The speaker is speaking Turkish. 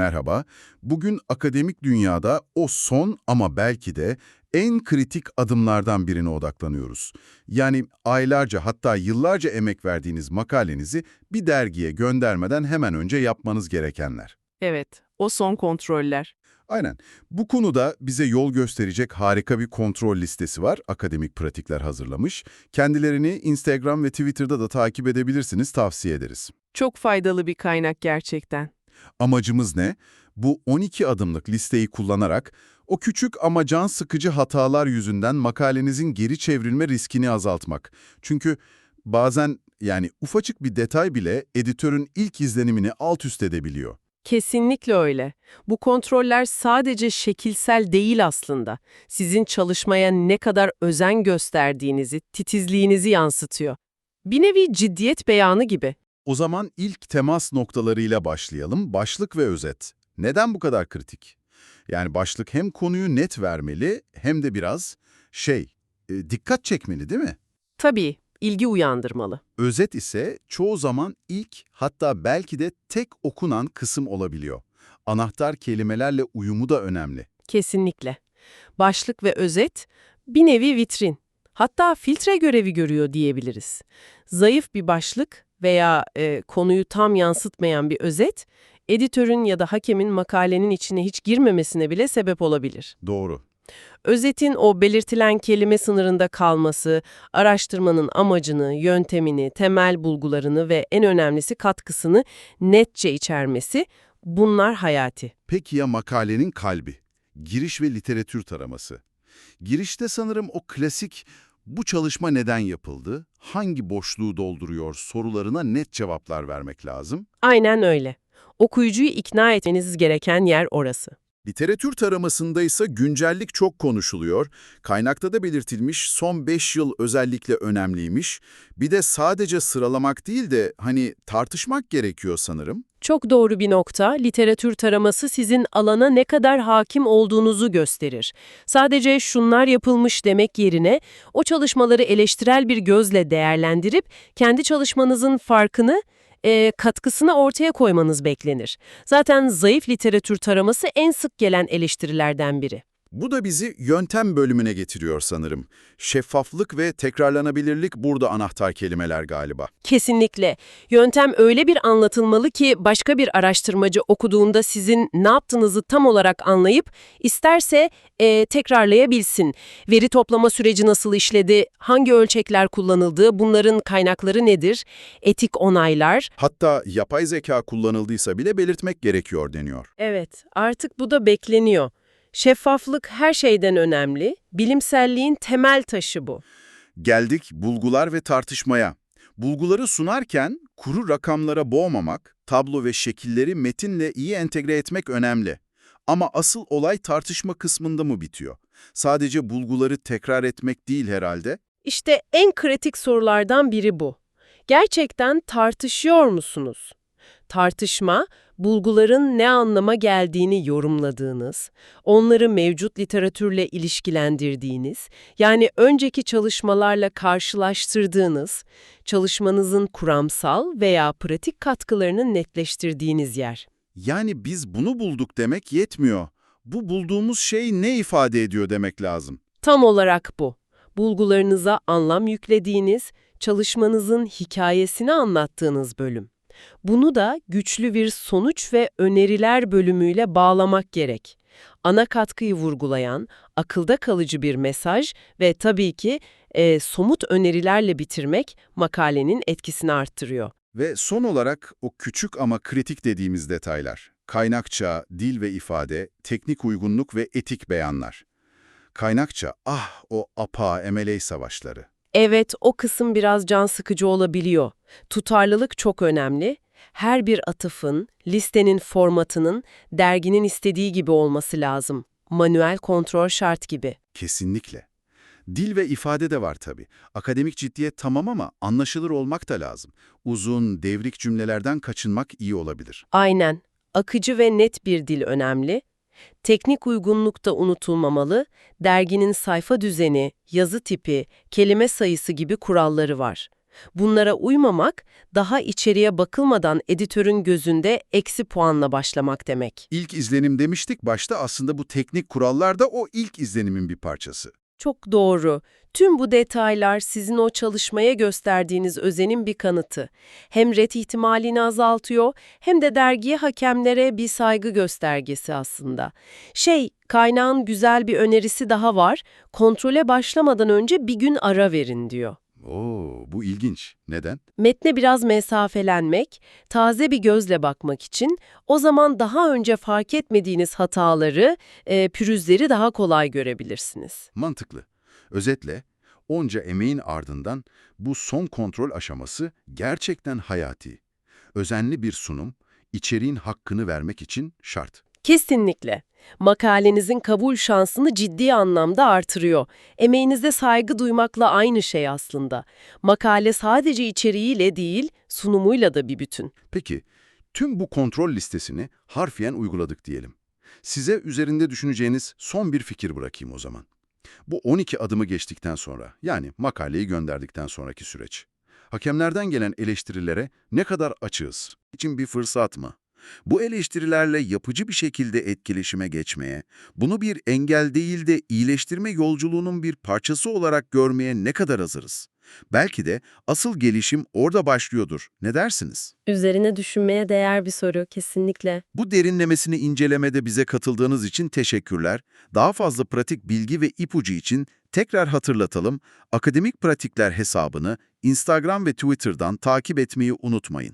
Merhaba. Bugün akademik dünyada o son ama belki de en kritik adımlardan birine odaklanıyoruz. Yani aylarca hatta yıllarca emek verdiğiniz makalenizi bir dergiye göndermeden hemen önce yapmanız gerekenler. Evet, o son kontroller. Aynen. Bu konuda bize yol gösterecek harika bir kontrol listesi var. Akademik Pratikler hazırlamış. Kendilerini Instagram ve Twitter'da da takip edebilirsiniz, tavsiye ederiz. Çok faydalı bir kaynak gerçekten. Amacımız ne? Bu 12 adımlık listeyi kullanarak o küçük ama can sıkıcı hatalar yüzünden makalenizin geri çevrilme riskini azaltmak. Çünkü bazen yani ufacık bir detay bile editörün ilk izlenimini alt üst edebiliyor. Kesinlikle öyle. Bu kontroller sadece şekilsel değil aslında. Sizin çalışmaya ne kadar özen gösterdiğinizi, titizliğinizi yansıtıyor. Bir nevi ciddiyet beyanı gibi. O zaman ilk temas noktalarıyla başlayalım. Başlık ve özet. Neden bu kadar kritik? Yani başlık hem konuyu net vermeli hem de biraz şey, e, dikkat çekmeli değil mi? Tabii, ilgi uyandırmalı. Özet ise çoğu zaman ilk hatta belki de tek okunan kısım olabiliyor. Anahtar kelimelerle uyumu da önemli. Kesinlikle. Başlık ve özet bir nevi vitrin. Hatta filtre görevi görüyor diyebiliriz. Zayıf bir başlık veya e, konuyu tam yansıtmayan bir özet, editörün ya da hakemin makalenin içine hiç girmemesine bile sebep olabilir. Doğru. Özetin o belirtilen kelime sınırında kalması, araştırmanın amacını, yöntemini, temel bulgularını ve en önemlisi katkısını netçe içermesi, bunlar hayati. Peki ya makalenin kalbi? Giriş ve literatür taraması. Girişte sanırım o klasik bu çalışma neden yapıldı, hangi boşluğu dolduruyor sorularına net cevaplar vermek lazım. Aynen öyle. Okuyucuyu ikna etmeniz gereken yer orası. Literatür taramasında ise güncellik çok konuşuluyor. Kaynakta da belirtilmiş son 5 yıl özellikle önemliymiş. Bir de sadece sıralamak değil de hani tartışmak gerekiyor sanırım. Çok doğru bir nokta, literatür taraması sizin alana ne kadar hakim olduğunuzu gösterir. Sadece şunlar yapılmış demek yerine o çalışmaları eleştirel bir gözle değerlendirip kendi çalışmanızın farkını, e, katkısını ortaya koymanız beklenir. Zaten zayıf literatür taraması en sık gelen eleştirilerden biri. Bu da bizi yöntem bölümüne getiriyor sanırım. Şeffaflık ve tekrarlanabilirlik burada anahtar kelimeler galiba. Kesinlikle. Yöntem öyle bir anlatılmalı ki başka bir araştırmacı okuduğunda sizin ne yaptığınızı tam olarak anlayıp isterse e, tekrarlayabilsin. Veri toplama süreci nasıl işledi, hangi ölçekler kullanıldı, bunların kaynakları nedir, etik onaylar. Hatta yapay zeka kullanıldıysa bile belirtmek gerekiyor deniyor. Evet, artık bu da bekleniyor. Şeffaflık her şeyden önemli, bilimselliğin temel taşı bu. Geldik bulgular ve tartışmaya. Bulguları sunarken kuru rakamlara boğmamak, tablo ve şekilleri metinle iyi entegre etmek önemli. Ama asıl olay tartışma kısmında mı bitiyor? Sadece bulguları tekrar etmek değil herhalde. İşte en kritik sorulardan biri bu. Gerçekten tartışıyor musunuz? Tartışma, bulguların ne anlama geldiğini yorumladığınız, onları mevcut literatürle ilişkilendirdiğiniz, yani önceki çalışmalarla karşılaştırdığınız, çalışmanızın kuramsal veya pratik katkılarını netleştirdiğiniz yer. Yani biz bunu bulduk demek yetmiyor. Bu bulduğumuz şey ne ifade ediyor demek lazım. Tam olarak bu. Bulgularınıza anlam yüklediğiniz, çalışmanızın hikayesini anlattığınız bölüm. Bunu da güçlü bir sonuç ve öneriler bölümüyle bağlamak gerek. Ana katkıyı vurgulayan, akılda kalıcı bir mesaj ve tabii ki e, somut önerilerle bitirmek makalenin etkisini arttırıyor. Ve son olarak o küçük ama kritik dediğimiz detaylar. Kaynakça, dil ve ifade, teknik uygunluk ve etik beyanlar. Kaynakça, ah o APA, MLA savaşları. Evet, o kısım biraz can sıkıcı olabiliyor. Tutarlılık çok önemli. Her bir atıfın, listenin formatının derginin istediği gibi olması lazım. Manuel kontrol şart gibi. Kesinlikle. Dil ve ifade de var tabii. Akademik ciddiyet tamam ama anlaşılır olmak da lazım. Uzun, devrik cümlelerden kaçınmak iyi olabilir. Aynen. Akıcı ve net bir dil önemli. Teknik uygunluk da unutulmamalı. Derginin sayfa düzeni, yazı tipi, kelime sayısı gibi kuralları var. Bunlara uymamak, daha içeriye bakılmadan editörün gözünde eksi puanla başlamak demek. İlk izlenim demiştik başta aslında bu teknik kurallar da o ilk izlenimin bir parçası. Çok doğru. Tüm bu detaylar sizin o çalışmaya gösterdiğiniz özenin bir kanıtı. Hem ret ihtimalini azaltıyor hem de dergiye hakemlere bir saygı göstergesi aslında. Şey, kaynağın güzel bir önerisi daha var. Kontrole başlamadan önce bir gün ara verin diyor. Oo, bu ilginç. Neden? Metne biraz mesafelenmek, taze bir gözle bakmak için o zaman daha önce fark etmediğiniz hataları, e, pürüzleri daha kolay görebilirsiniz. Mantıklı. Özetle, onca emeğin ardından bu son kontrol aşaması gerçekten hayati. Özenli bir sunum, içeriğin hakkını vermek için şart. Kesinlikle. Makalenizin kabul şansını ciddi anlamda artırıyor. Emeğinize saygı duymakla aynı şey aslında. Makale sadece içeriğiyle değil, sunumuyla da bir bütün. Peki, tüm bu kontrol listesini harfiyen uyguladık diyelim. Size üzerinde düşüneceğiniz son bir fikir bırakayım o zaman. Bu 12 adımı geçtikten sonra, yani makaleyi gönderdikten sonraki süreç. Hakemlerden gelen eleştirilere ne kadar açığız? için bir fırsat mı? Bu eleştirilerle yapıcı bir şekilde etkileşime geçmeye, bunu bir engel değil de iyileştirme yolculuğunun bir parçası olarak görmeye ne kadar hazırız? Belki de asıl gelişim orada başlıyordur. Ne dersiniz? Üzerine düşünmeye değer bir soru kesinlikle. Bu derinlemesini incelemede bize katıldığınız için teşekkürler. Daha fazla pratik bilgi ve ipucu için tekrar hatırlatalım. Akademik Pratikler hesabını Instagram ve Twitter'dan takip etmeyi unutmayın.